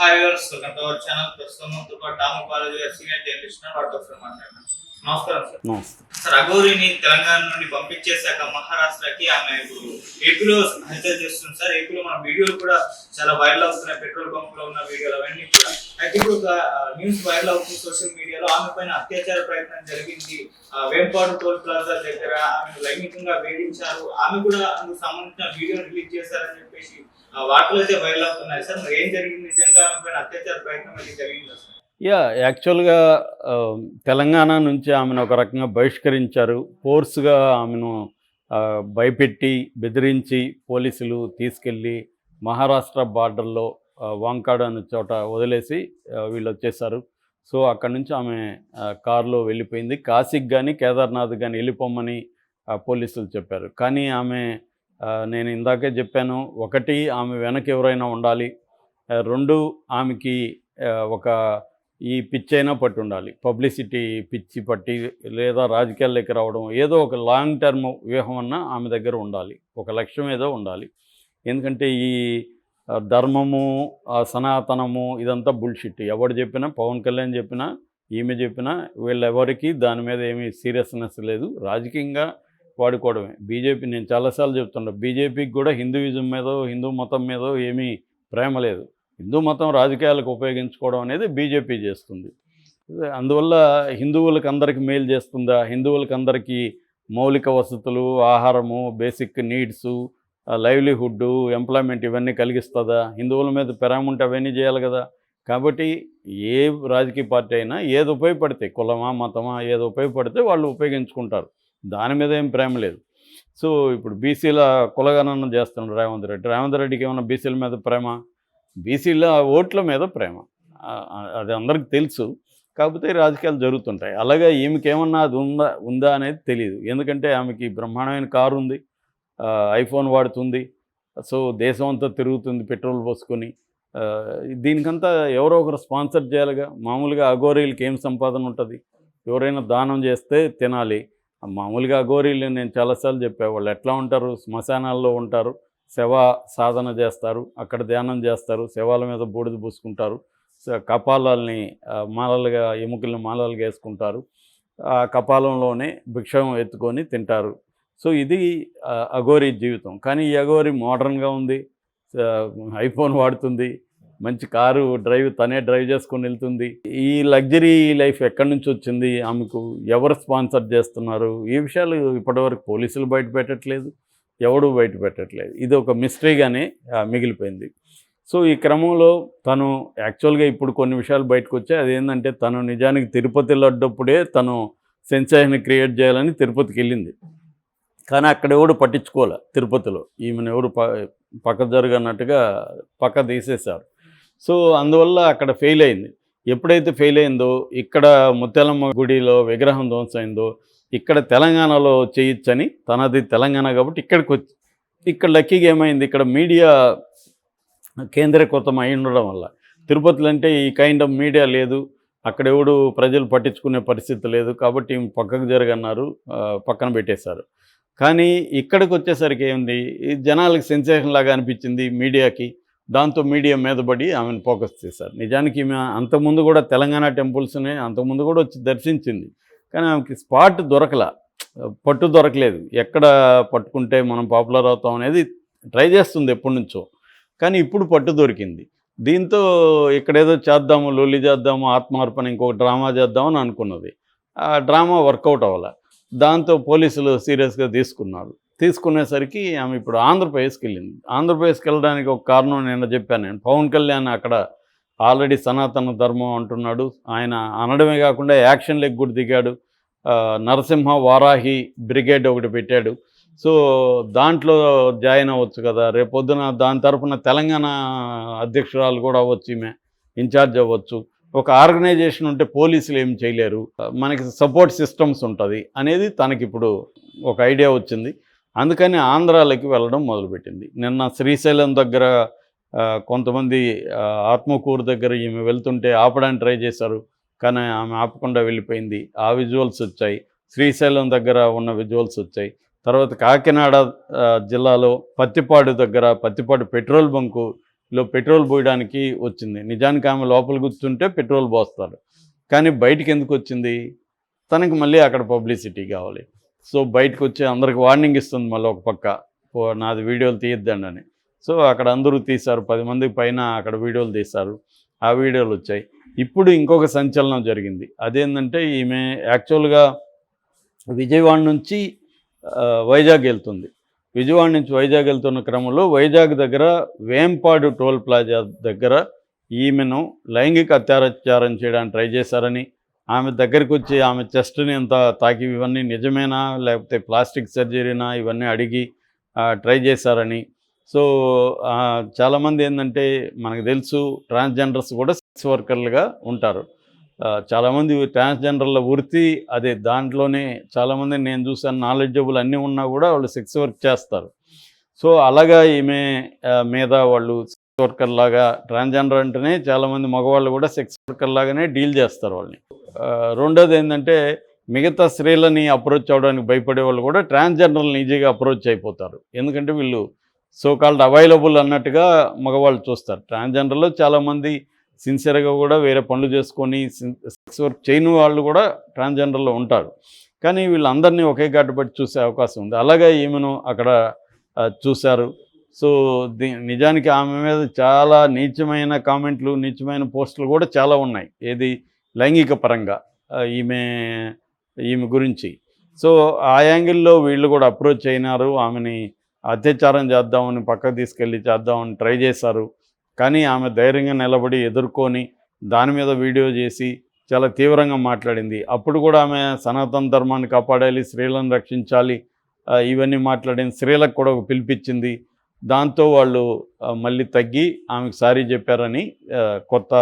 Hi viewers welcome to our channel ప్రస్తుతం మనతో పాటు డాము కాలేజ్ గారి సీనియర్ జర్నలిస్ట్ వాటితో ఒకసారి మాట్లాడదాం నమస్కారం సార్. సార్ అఘోరిని తెలంగాణ నుండి పంపించేశాక మహారాష్ట్రకి ఆమె ఇప్పుడు ఏపీలో హల్చల్ చేస్తుంది సార్. ఏపీలో మన వీడియోలు కూడా చాలా వైరల్ అవుతున్నాయి. పెట్రోల్ బంక్లో ఉన్న వీడియోలు అవన్నీ కూడా. అయితే ఇప్పుడు ఒక న్యూస్ వైరల్ అవుతుంది సోషల్ మీడియాలో. ఆమె పైన అత్యాచార ప్రయత్నం జరిగింది. వేంపాడు టోల్ ప్లాజా దగ్గర ఆమె లైంగికంగా వేధించారు. ఆమె కూడా అందుకు సంబంధించిన వీడియో రిలీజ్ చేశారని చెప్పేసి వార్తలు అయితే వైరల్ అవుతున్నాయి. సార్ మరి ఏం జరిగింది? నిజంగా అత్యాచార ప్రయత్నం అయితే జరిగింది సార్? యా యాక్చువల్గా తెలంగాణ నుంచి ఆమెను ఒక రకంగా బహిష్కరించారు. ఫోర్స్గా ఆమెను భయపెట్టి బెదిరించి పోలీసులు తీసుకెళ్ళి మహారాష్ట్ర బార్డర్లో వాంకాడు అనే చోట వదిలేసి వీళ్ళు వచ్చేసారు సో అక్కడి నుంచి ఆమె కారులో వెళ్ళిపోయింది. కాశీకి కానీ కేదార్నాథ్ కానీ వెళ్ళిపోమని పోలీసులు చెప్పారు. కానీ ఆమె నేను ఇందాకే చెప్పాను ఒకటి ఆమె వెనక ఎవరైనా ఉండాలి రెండు ఆమెకి ఒక ఈ పిచ్చి అయినా పట్టి ఉండాలి పబ్లిసిటీ పిచ్చి పట్టి లేదా రాజకీయాల్లోకి రావడం ఏదో ఒక లాంగ్ టర్మ్ వ్యూహం అన్నా ఆమె దగ్గర ఉండాలి ఒక లక్ష్యం ఏదో ఉండాలి. ఎందుకంటే ఈ ధర్మము సనాతనము ఇదంతా బుల్షిట్. ఎవడు చెప్పినా పవన్ కళ్యాణ్ చెప్పినా ఈమె చెప్పినా వీళ్ళెవరికి దాని మీద ఏమీ సీరియస్నెస్ లేదు. రాజకీయంగా వాడుకోవడమే. బీజేపీ నేను చాలాసార్లు చెప్తున్నా బీజేపీకి కూడా హిందూయిజం మీదో హిందూ మతం మీదో ఏమీ ప్రేమ లేదు. హిందూ మతం రాజకీయాలకు ఉపయోగించుకోవడం అనేది బీజేపీ చేస్తుంది. అందువల్ల హిందువులకు అందరికీ మేలు చేస్తుందా? హిందువులకు అందరికీ మౌలిక వసతులు ఆహారము బేసిక్ నీడ్స్ లైవ్లీహుడ్ ఎంప్లాయ్మెంట్ ఇవన్నీ కలిగిస్తుందా? హిందువుల మీద ప్రేమ ఉంటే అవన్నీ చేయాలి కదా. కాబట్టి ఏ రాజకీయ పార్టీ అయినా ఏది ఉపయోగపడితే కులమా మతమా ఏది ఉపయోగపడితే వాళ్ళు ఉపయోగించుకుంటారు. దాని మీద ఏం ప్రేమ లేదు. సో ఇప్పుడు బీసీల కులగణన చేస్తున్నాడు రేవంత్ రెడ్డి. రేవంత్ రెడ్డికి ఏమైనా బీసీల మీద ప్రేమ? బీసీల ఓట్ల మీద ప్రేమ. అది అందరికి తెలుసు. కాకపోతే రాజకీయాలు జరుగుతుంటాయి. అలాగే ఈమెకి ఏమన్నా అది ఉందా ఉందా అనేది తెలియదు ఎందుకంటే ఆమెకి బ్రహ్మాండమైన కారు ఉంది. ఐఫోన్ వాడుతుంది. సో దేశం అంతా తిరుగుతుంది పెట్రోల్ పోసుకొని. దీనికంతా ఎవరో ఒకరు స్పాన్సర్ చేయాలిగా. మామూలుగా అఘోరీలకి ఏం సంపాదన ఉంటుంది? ఎవరైనా దానం చేస్తే తినాలి. మామూలుగా అఘోరీలు నేను చాలాసార్లు చెప్పేవాళ్ళు ఎట్లా ఉంటారు? శ్మశానాల్లో ఉంటారు శవ సాధన చేస్తారు అక్కడ ధ్యానం చేస్తారు శవాల మీద బూడిద పూసుకుంటారు కపాలాల్ని మాలలుగా ఎముకల్ని మాలలుగా వేసుకుంటారు ఆ కపాలంలోనే భిక్షం ఎత్తుకొని తింటారు. సో ఇది అఘోరి జీవితం. కానీ ఈ అఘోరి మోడర్న్గా ఉంది ఐఫోన్ వాడుతుంది మంచి కారు డ్రైవ్ తనే డ్రైవ్ చేసుకొని వెళ్తుంది. ఈ లగ్జరీ లైఫ్ ఎక్కడి నుంచి వచ్చింది? ఆమెకు ఎవరు స్పాన్సర్ చేస్తున్నారు? ఈ విషయాలు ఇప్పటివరకు పోలీసులు బయట పెట్టట్లేదు ఎవడు బయట పెట్టట్లేదు. ఇది ఒక మిస్టరీగానే మిగిలిపోయింది. సో ఈ క్రమంలో తను యాక్చువల్గా ఇప్పుడు కొన్ని విషయాలు బయటకు వచ్చాయి. అదేంటంటే తను నిజానికి తిరుపతి లడ్డప్పుడే తను సెన్సేషన్ క్రియేట్ చేయాలని తిరుపతికి వెళ్ళింది. కానీ అక్కడ ఎవడు పట్టించుకోలే తిరుపతిలో. ఈమెను ఎవడు ప పక్క జరగనట్టుగా పక్క తీసేశారు. సో అందువల్ల అక్కడ ఫెయిల్ అయింది. ఎప్పుడైతే ఫెయిల్ అయిందో ఇక్కడ ముత్యాలమ్మ గుడిలో విగ్రహం ధ్వంసమైందో ఇక్కడ తెలంగాణలో చేయొచ్చని తనది తెలంగాణ కాబట్టి ఇక్కడికి వచ్చి ఇక్కడ లక్కీగా ఏమైంది? ఇక్కడ మీడియా కేంద్రీకృతం అయి ఉండడం వల్ల. తిరుపతిలో అంటే ఈ కైండ్ ఆఫ్ మీడియా లేదు. అక్కడ ఎవడు ప్రజలు పట్టించుకునే పరిస్థితి లేదు కాబట్టి పక్కకు జరగన్నారు పక్కన పెట్టేశారు. కానీ ఇక్కడికి వచ్చేసరికి ఏంది జనాలకు సెన్సేషన్ లాగా అనిపించింది మీడియాకి. దాంతో మీడియా మీద పడి ఆమెను ఫోకస్ చేశారు. నిజానికి ఈమె అంతకుముందు కూడా తెలంగాణ టెంపుల్స్ని అంతకుముందు కూడా వచ్చి దర్శించింది. కానీ ఆమెకి స్పాట్ దొరకల. పట్టు దొరకలేదు. ఎక్కడ పట్టుకుంటే మనం పాపులర్ అవుతాం అనేది ట్రై చేస్తుంది ఎప్పటి నుంచో. కానీ ఇప్పుడు పట్టు దొరికింది. దీంతో ఇక్కడ ఏదో చేద్దాము లొల్లి చేద్దాము ఆత్మార్పణ ఇంకొక డ్రామా చేద్దామని అనుకున్నది. ఆ డ్రామా వర్కౌట్ అవ్వాల. దాంతో పోలీసులు సీరియస్గా తీసుకున్నారు. తీసుకునేసరికి ఆమె ఇప్పుడు ఆంధ్రప్రదేశ్కి వెళ్ళింది ఆంధ్రప్రదేశ్కి వెళ్ళడానికి ఒక కారణం నేను చెప్పాను. నేను పవన్ కళ్యాణ్ అక్కడ ఆల్రెడీ సనాతన ధర్మం అంటున్నాడు. ఆయన అనడమే కాకుండా యాక్షన్ లెగ్ కూడా దిగాడు. నరసింహ వారాహి బ్రిగేడ్ ఒకటి పెట్టాడు. సో దాంట్లో జాయిన్ అవ్వచ్చు కదా. రేపొద్దున దాని తరపున తెలంగాణ అధ్యక్షురాలు కూడా అవ్వచ్చు ఈమె. ఇన్ఛార్జ్ అవ్వచ్చు. ఒక ఆర్గనైజేషన్ ఉంటే పోలీసులు ఏం చేయలేరు. మనకి సపోర్ట్ సిస్టమ్స్ ఉంటుంది అనేది తనకి ఇప్పుడు ఒక ఐడియా వచ్చింది. అందుకని ఆంధ్రాలకి వెళ్ళడం మొదలుపెట్టింది. నిన్న శ్రీశైలం దగ్గర కొంతమంది ఆత్మకూరు దగ్గర ఈమె వెళ్తుంటే ఆపడానికి ట్రై చేశారు. కానీ ఆమె ఆపకుండా వెళ్ళిపోయింది. ఆ విజువల్స్ వచ్చాయి. శ్రీశైలం దగ్గర ఉన్న విజువల్స్ వచ్చాయి. తర్వాత కాకినాడ జిల్లాలో పత్తిపాడు దగ్గర పత్తిపాడు పెట్రోల్ బంకులో పెట్రోల్ పోయడానికి వచ్చింది. నిజానికి ఆమె లోపల కూర్చుంటే పెట్రోల్ పోస్తారు. కానీ బయటికి ఎందుకు వచ్చింది? తనకి మళ్ళీ అక్కడ పబ్లిసిటీ కావాలి. సో బయటకు వచ్చి అందరికి వార్నింగ్ ఇస్తుంది మళ్ళీ ఒక పక్క. నాది వీడియోలు తీయద్దండి అని. సో అక్కడ అందరూ తీశారు పది మంది పైన అక్కడ వీడియోలు తీశారు ఆ వీడియోలు వచ్చాయి. ఇప్పుడు ఇంకొక సంచలనం జరిగింది. అదేంటంటే ఈమె యాక్చువల్గా విజయవాడ నుంచి వైజాగ్ వెళ్తుంది. విజయవాడ నుంచి వైజాగ్ వెళ్తున్న క్రమంలో వైజాగ్ దగ్గర వేంపాడు టోల్ ప్లాజా దగ్గర ఈమెను లైంగిక అత్యాచారం చేయడానికి ట్రై చేశారని ఆమె దగ్గరికి వచ్చి ఆమె చెస్ట్ని ఎంత తాకి ఇవన్నీ నిజమేనా? లేకపోతే ప్లాస్టిక్ సర్జరీనా? ఇవన్నీ అడిగి ట్రై చేశారని. సో చాలామంది ఏంటంటే మనకు తెలుసు ట్రాన్స్జెండర్స్ కూడా సెక్స్ వర్కర్లుగా ఉంటారు. చాలామంది ట్రాన్స్జెండర్ల వృత్తి అదే దాంట్లోనే చాలామంది నేను చూసాను నాలెడ్జబుల్ అన్నీ ఉన్నా కూడా వాళ్ళు సెక్స్ వర్క్ చేస్తారు. సో అలాగా ఈమె మీద వాళ్ళు సెక్స్ వర్కర్ లాగా ట్రాన్స్జెండర్ అంటేనే చాలామంది మగవాళ్ళు కూడా సెక్స్ వర్కర్ లాగానే డీల్ చేస్తారు వాళ్ళని. రెండోది ఏంటంటే మిగతా స్త్రీలని అప్రోచ్ అవ్వడానికి భయపడే వాళ్ళు కూడా ట్రాన్స్జెండర్లను ఈజీగా అప్రోచ్ అయిపోతారు. ఎందుకంటే వీళ్ళు సో కాల్డ్ అవైలబుల్ అన్నట్టుగా మగవాళ్ళు చూస్తారు. ట్రాన్స్జెండర్లో చాలామంది సిన్సియర్గా కూడా వేరే పనులు చేసుకొని సెక్స్ వర్క్ చేయని వాళ్ళు కూడా ట్రాన్స్జెండర్లో ఉంటారు. కానీ వీళ్ళందరినీ ఒకే ఘాటు చూసే అవకాశం ఉంది. అలాగే ఈమెను అక్కడ చూశారు. సో దీ నిజానికి ఆమె మీద చాలా నీచమైన కామెంట్లు నీచమైన పోస్టులు కూడా చాలా ఉన్నాయి. ఏది లైంగిక పరంగా ఈమె ఈమె గురించి. సో ఆ యాంగిల్లో వీళ్ళు కూడా అప్రోచ్ అయినారు. ఆమెని అత్యాచారం చేద్దామని పక్కకు తీసుకెళ్ళి చేద్దామని ట్రై చేశారు. కానీ ఆమె ధైర్యంగా నిలబడి ఎదుర్కొని దాని మీద వీడియో చేసి చాలా తీవ్రంగా మాట్లాడింది. అప్పుడు కూడా ఆమె సనాతన ధర్మాన్ని కాపాడాలి స్త్రీలను రక్షించాలి ఇవన్నీ మాట్లాడింది. స్త్రీలకు కూడా ఒక పిలిపించింది. దాంతో వాళ్ళు మళ్ళీ తగ్గి ఆమెకు సారీ చెప్పారని కొత్త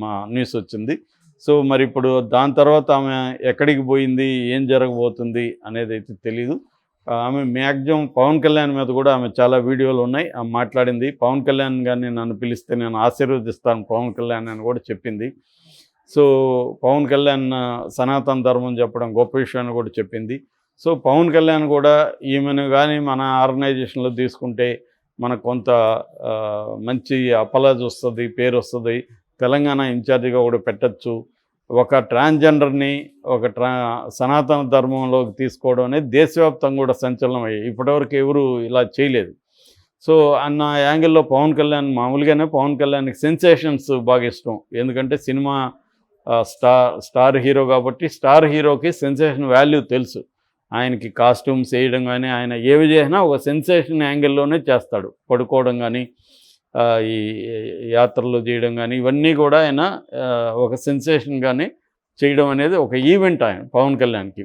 మా న్యూస్ వచ్చింది. సో మరి ఇప్పుడు దాని తర్వాత ఆమె ఎక్కడికి పోయింది ఏం జరగబోతుంది అనేది అయితే తెలీదు. ఆమె మ్యాక్సిమం పవన్ కళ్యాణ్ మీద కూడా ఆమె చాలా వీడియోలు ఉన్నాయి. ఆమె మాట్లాడింది. పవన్ కళ్యాణ్ గారిని నన్ను పిలిస్తే నేను ఆశీర్వదిస్తాను పవన్ కళ్యాణ్ అని కూడా చెప్పింది. సో పవన్ కళ్యాణ్ సనాతన ధర్మం చెప్పడం గొప్ప విషయాన్ని కూడా చెప్పింది. సో పవన్ కళ్యాణ్ కూడా ఈమెను కానీ మన ఆర్గనైజేషన్లో తీసుకుంటే మనకు కొంత మంచి అపలాజ్ వస్తుంది పేరు వస్తుంది. తెలంగాణ ఇన్ఛార్జిగా కూడా పెట్టచ్చు. ఒక ట్రాన్స్జెండర్ని ఒక ట్రా సనాతన ధర్మంలోకి తీసుకోవడం అనేది దేశవ్యాప్తంగా కూడా సంచలనం అయ్యాయి ఇప్పటివరకు ఎవరు ఇలా చేయలేదు. సో అన్న యాంగిల్లో పవన్ కళ్యాణ్ మామూలుగానే పవన్ కళ్యాణ్కి సెన్సేషన్స్ బాగా ఇష్టం. ఎందుకంటే సినిమా స్టార్ స్టార్ హీరో కాబట్టి స్టార్ హీరోకి సెన్సేషన్ వాల్యూ తెలుసు. ఆయనకి కాస్ట్యూమ్స్ వేయడం కానీ ఆయన ఏవి చేసినా ఒక సెన్సేషన్ యాంగిల్లోనే చేస్తాడు. పడుకోవడం కానీ ఈ యాత్రలు చేయడం కానీ ఇవన్నీ కూడా ఆయన ఒక ఒక సెన్సేషన్గానే చేయడం అనేది ఒక ఈవెంట్ ఆయన పవన్ కళ్యాణ్కి.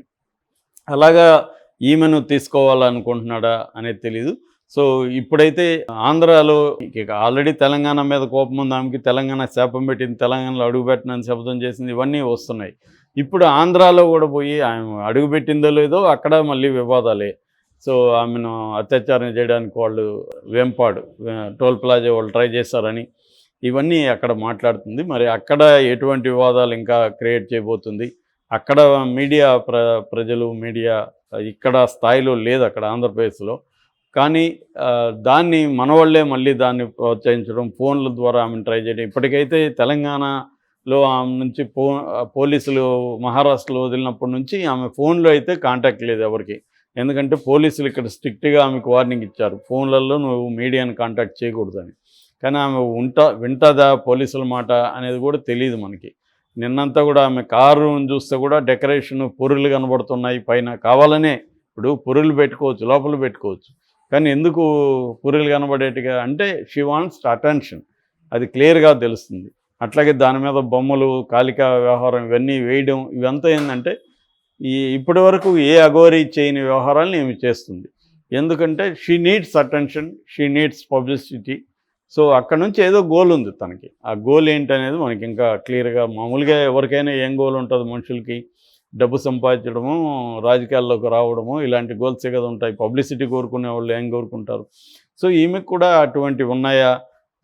అలాగా ఈమెను తీసుకోవాలనుకుంటున్నాడా అనేది తెలీదు. సో ఇప్పుడైతే ఆంధ్రాలో ఇక ఆల్రెడీ తెలంగాణ మీద కోపం ఉంది ఆమెకి తెలంగాణ శాపం పెట్టింది తెలంగాణలో అడుగుపెట్టినని శబ్దం చేసింది ఇవన్నీ వస్తున్నాయి. ఇప్పుడు ఆంధ్రాలో కూడా పోయి ఆమె అడుగుపెట్టిందో లేదో అక్కడ మళ్ళీ వివాదాలే. సో ఆమెను అత్యాచారం చేయడానికి వాళ్ళు వెంపాడు. టోల్ ప్లాజా వాళ్ళు ట్రై చేశారని ఇవన్నీ అక్కడ మాట్లాడుతుంది. మరి అక్కడ ఎటువంటి వివాదాలు ఇంకా క్రియేట్ చేయబోతుంది? అక్కడ మీడియా ప్ర ప్రజలు మీడియా ఇక్కడ స్థాయిలో లేదు అక్కడ ఆంధ్రప్రదేశ్లో. కానీ దాన్ని మనవాళ్ళే మళ్ళీ దాన్ని ప్రోత్సహించడం ఫోన్ల ద్వారా ఆమెను ట్రై చేయడం. ఇప్పటికైతే తెలంగాణలో ఆమె నుంచి పో పోలీసులు మహారాష్ట్రలో వదిలినప్పటి నుంచి ఆమె ఫోన్లో అయితే కాంటాక్ట్ లేదు ఎవరికి. ఎందుకంటే పోలీసులు ఇక్కడ స్ట్రిక్ట్గా ఆమెకు వార్నింగ్ ఇచ్చారు. ఫోన్లలో నువ్వు మీడియాని కాంటాక్ట్ చేయకూడదని. కానీ ఆమె ఉంటా వింటుందా పోలీసుల మాట అనేది కూడా తెలియదు మనకి. నిన్నంతా కూడా ఆమె కారు చూస్తే కూడా డెకరేషన్ పొరులు కనబడుతున్నాయి. పైన కావాలనే ఇప్పుడు పొరులు పెట్టుకోవచ్చు లోపల పెట్టుకోవచ్చు. కానీ ఎందుకు పొరులు కనబడేట్టుగా అంటే షీ వాంట్స్ అటెన్షన్ అది క్లియర్గా తెలుస్తుంది. అట్లాగే దాని మీద బొమ్మలు కాలిక వ్యవహారం ఇవన్నీ వేయడం ఇవంతా ఏంటంటే ఈ ఇప్పటి వరకు ఏ అఘోరీ చేయని వ్యవహారాలను ఏమి చేస్తుంది? ఎందుకంటే she needs attention she needs publicity so అక్కడ నుంచి ఏదో గోల్ ఉంది తనకి. ఆ గోల్ ఏంటనేది మనకి ఇంకా క్లియర్గా మామూలుగా ఎవరికైనా ఏం గోల్ ఉంటుంది మనుషులకి? డబ్బు సంపాదించడము రాజకీయాల్లోకి రావడము ఇలాంటి గోల్సే కదా ఉంటాయి. పబ్లిసిటీ కోరుకునే వాళ్ళు ఏం కోరుకుంటారు? సో ఈమెకు కూడా అటువంటివి ఉన్నాయా?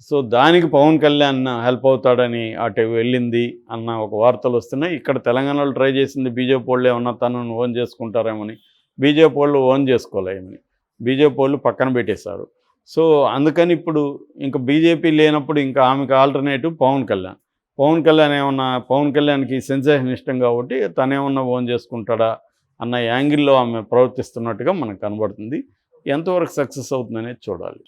సో దానికి పవన్ కళ్యాణ్ హెల్ప్ అవుతాడని అటు వెళ్ళింది అన్న ఒక వార్తలు వస్తున్నాయి. ఇక్కడ తెలంగాణలో ట్రై చేసింది బీజేపీ వాళ్ళు ఏమన్నా తనను ఓన్ చేసుకుంటారేమని. బీజేపీ వాళ్ళు ఓన్ చేసుకోలేమని. బీజేపీ వాళ్ళు పక్కన పెట్టేశారు. సో అందుకని ఇప్పుడు ఇంకా బీజేపీ లేనప్పుడు ఇంకా ఆమెకు ఆల్టర్నేటివ్ పవన్ కళ్యాణ్. పవన్ కళ్యాణ్ ఏమన్నా పవన్ కళ్యాణ్కి సెన్సేషన్ ఇష్టం కాబట్టి తనేమన్నా ఓన్ చేసుకుంటాడా అన్న యాంగిల్లో ఆమె ప్రవర్తిస్తున్నట్టుగా మనకు కనబడుతుంది. ఎంతవరకు సక్సెస్ అవుతుందనేది చూడాలి.